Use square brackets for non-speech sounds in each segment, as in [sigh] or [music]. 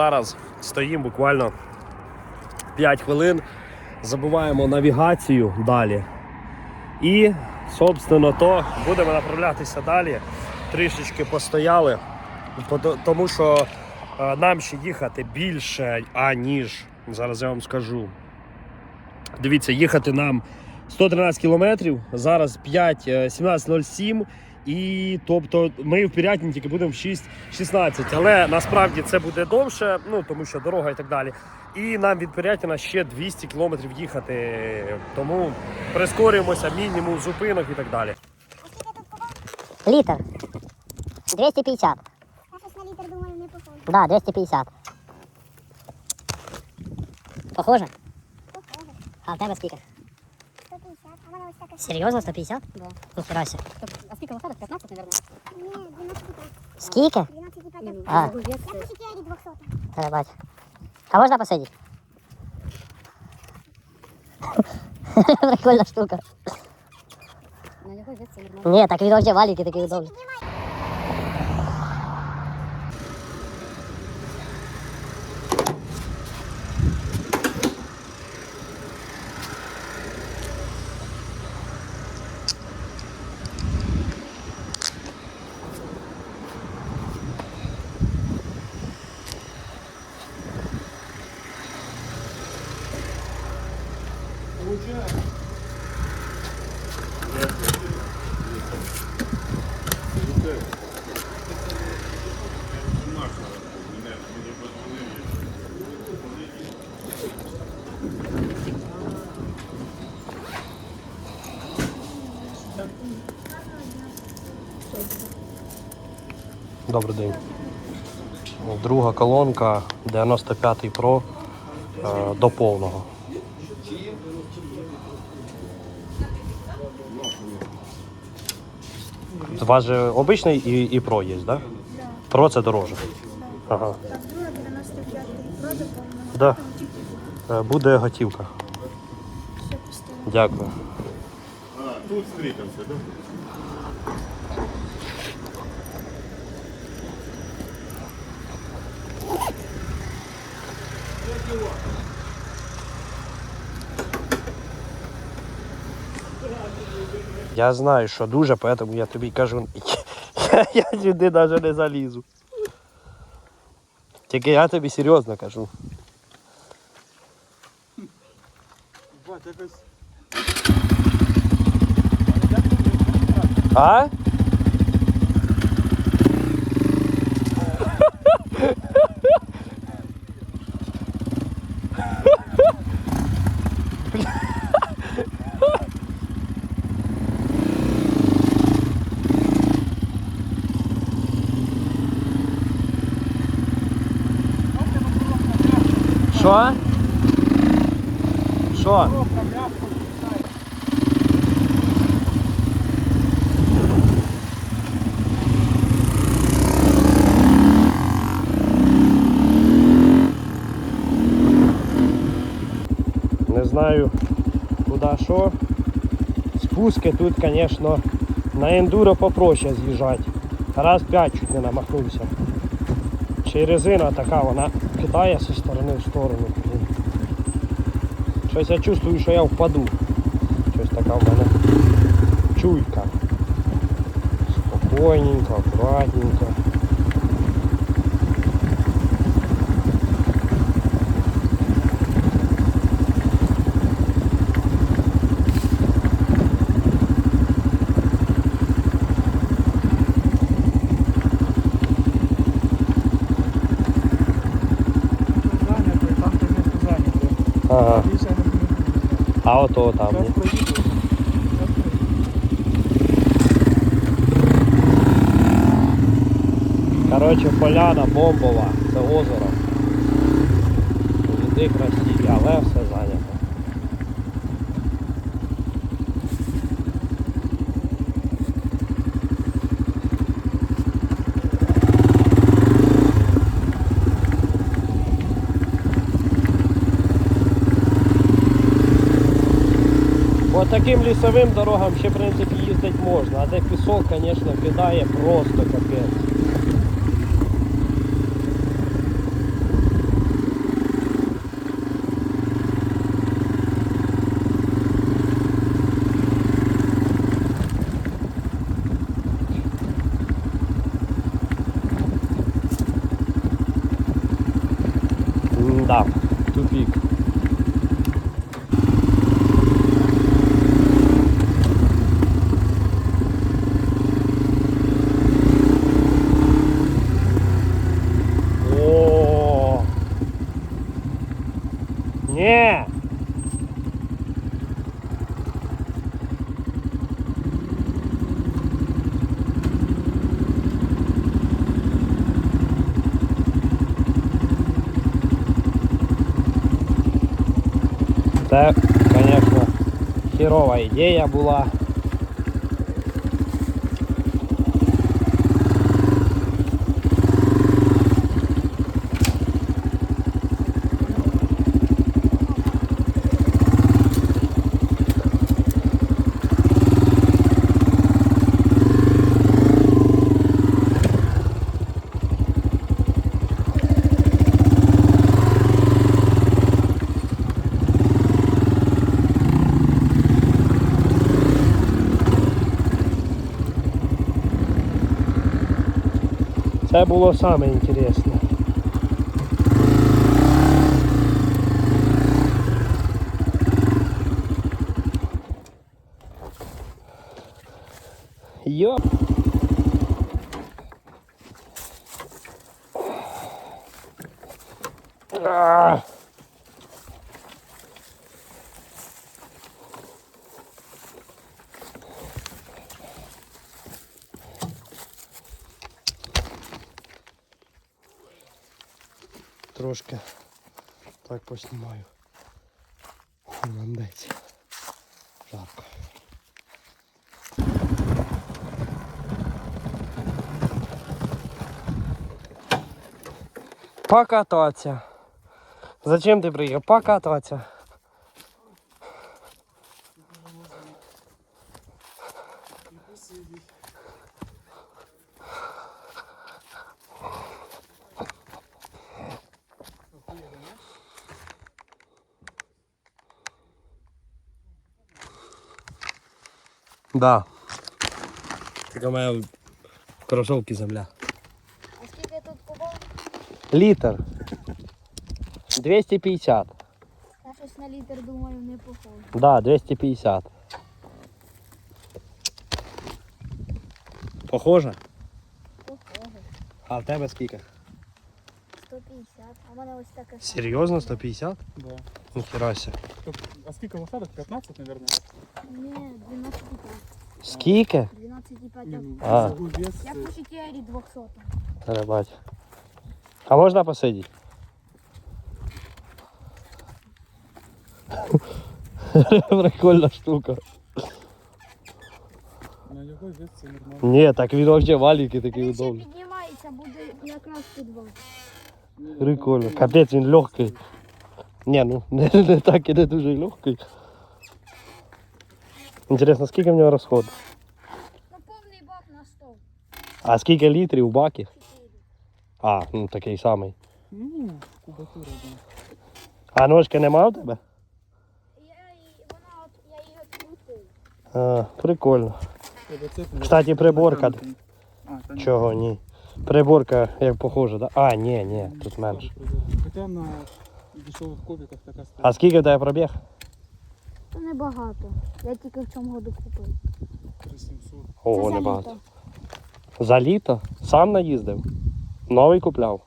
зараз стоїмо буквально 5 хвилин, забуваємо навігацію далі. І, собственно, то будемо направлятися далі. Трішечки постояли, тому що е, нам ще їхати більше, аніж зараз я вам скажу. Дивіться, їхати нам 113 кілометрів, зараз 5, е, 17.07. І тобто ми в Пірятні тільки будемо в 6.16. Але насправді це буде довше, ну тому що дорога і так далі. І нам від Пірятіна ще 200 кілометрів їхати. Тому прискорюємося, мінімум зупинок і так далі. Літр. 250. Я щось на літр думаю, не похоже. Да, 250. Похоже? Похоже. А в тебе скільки? 150. А в мене ось таке. Серйозно 150? Да. Ніхера себе. А скільки виходить? 15, мабуть? Ні, 12,5. Скільки? 12,5. А. Я в Шикері 200. Та не бачу. А можна посидіти? [laughs] Прикольна штука. На його віці нормально. Ні, так він вообще валіки такі удобні. Добрий день. Друга колонка 95 Pro е, до повного. Вас же обичний і, і Pro є, так? Да? Pro це дороже. Ага. Друга 95 продаж. Да. Е, Буде готівка. Дякую. Тут встретимся, да? Я знаю, що дуже, поэтому я тобі кажу, [laughs] я, я сюди навіть не залізу. Тільки я тобі серйозно кажу. Бать, якось А? Що? Що? Не знаю куди що. Спуски тут, звісно, на ендуро попроще з'їжджати. Раз п'ять чуть не намахнувся. Чи резина така, вона кидає зі сторони в сторону. Щось я чувствую, що я впаду. Щось така в мене чуйка. Спокійненько, акуратненько. зайнятий, там ти місце зайняте. Ага. Більше не буде. А ото там. Коротше, поляна бомбова, це озеро. Люди красиві, але все зайнято. таким лесовым дорогам вообще, в принципе, ездить можно, а де песок, конечно, кидає просто капец. Да, тупик. Це, звісно, хірова ідея була. Це було саме інтересне. Йо. Трошки так поснімаю. Мандець. Жарко. Покататься. Зачем ти приїхав? Покататься. Да. Така моя кросовки земля. А скільки тут кубов? Літр. 250. Я щось на літр думаю, не похоже. Да, 250. Похоже? Похоже. А в тебе скільки? 150. А в мене ось таке. саме. Серйозно 150? Да. Ніхера ся. Стоп, А сколько лошадок? 15, наверное? Ні, 12,5. Скільки? 12,5. Не, Я- ну, А. весовой вес, Я э, по Шикері 200. Ребать. А можна посидіти? [laughs] Прикольна штука. на його вес це нормально. Ні, так він взагалі валіки такі Він ще удобні. піднімається, буде якраз під вас. Ну, Прикольно. Капець, він легкий. Ні, ну [laughs] не, не так і не дуже легкий. Інтересно, скільки в нього розход? Ну повний бак на 100. А скільки літрів у бакі? 4. А, ну такий самий. Ну, кубатура. А ножки нема в тебе? Я, її- вона от, я її відкрутив. А, прикольно. Кстати, приборка. А. Чого ні? Приборка як похожа, да? А, ні, ні, тут менше. Хоча на дешевих кубиках така стоїть. А скільки в тебе пробіг? Це небагато. Я тільки в цьому году купив. 3700. Ого, Це за небагато. літо. За літо? Сам наїздив? Новий купляв?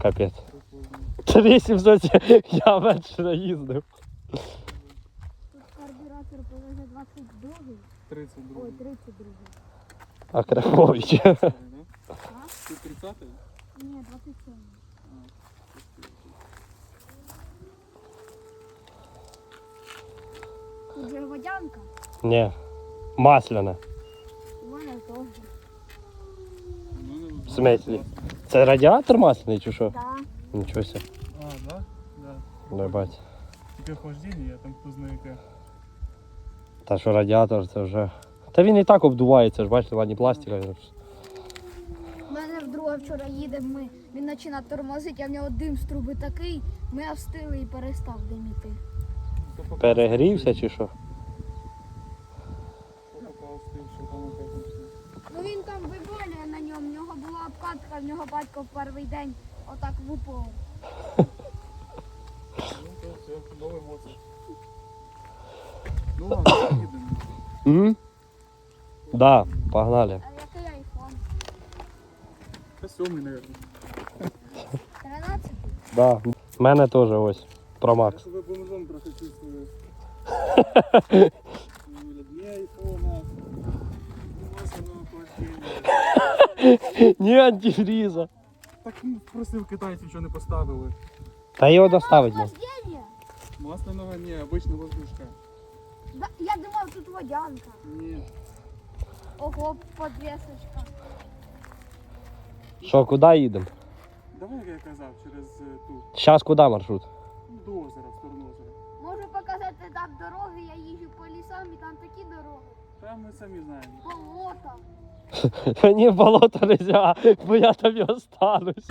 Капець. Прикольно. 3700 [laughs] я менше наїздив. Тут карбюратор повезе 22 32. ой, 32 А Крахович. Ти 30 Ні, 27 Тут же водянка. Ні. Масляне. У мене теж. Ну, В смислі? Це радіатор масляний чи що? Да. Нічого ся. А, да? Да. Не бать. Тільки охлаждення, я там хто знає яке. Та що радіатор це вже. Та він і так обдувається, ж бачите, ладні пластика. У мене вдруге вчора їде, ми, він починає тормозити, а в нього дим з труби такий, ми встили і перестав диміти. Перегрівся чи що? Ну він там виболює на ньому, в нього була обкатка, в нього батько в перший день отак вупав. Ну ладно, їдемо. М? Так, погнали. А який айфон? Сьомий, мабуть. 13? Да. В мене теж ось. Промакс. Щоб ви бомжом трохи чувствували. Ні айфона, ні масляного охлаждення. Ні антифріза. Так ну, просив китайців, що не поставили. Та його доставить можна. Охлаждення? Масляного ні, обична воздушка. Да, я думав, тут водянка. Ні. Ого, подвесочка. Що, куди їдемо? Давай, як я казав, через е, ту, Зараз куди маршрут? Там ми самі знаємо. Болото. Мені в болото не можна, бо я там і останусь.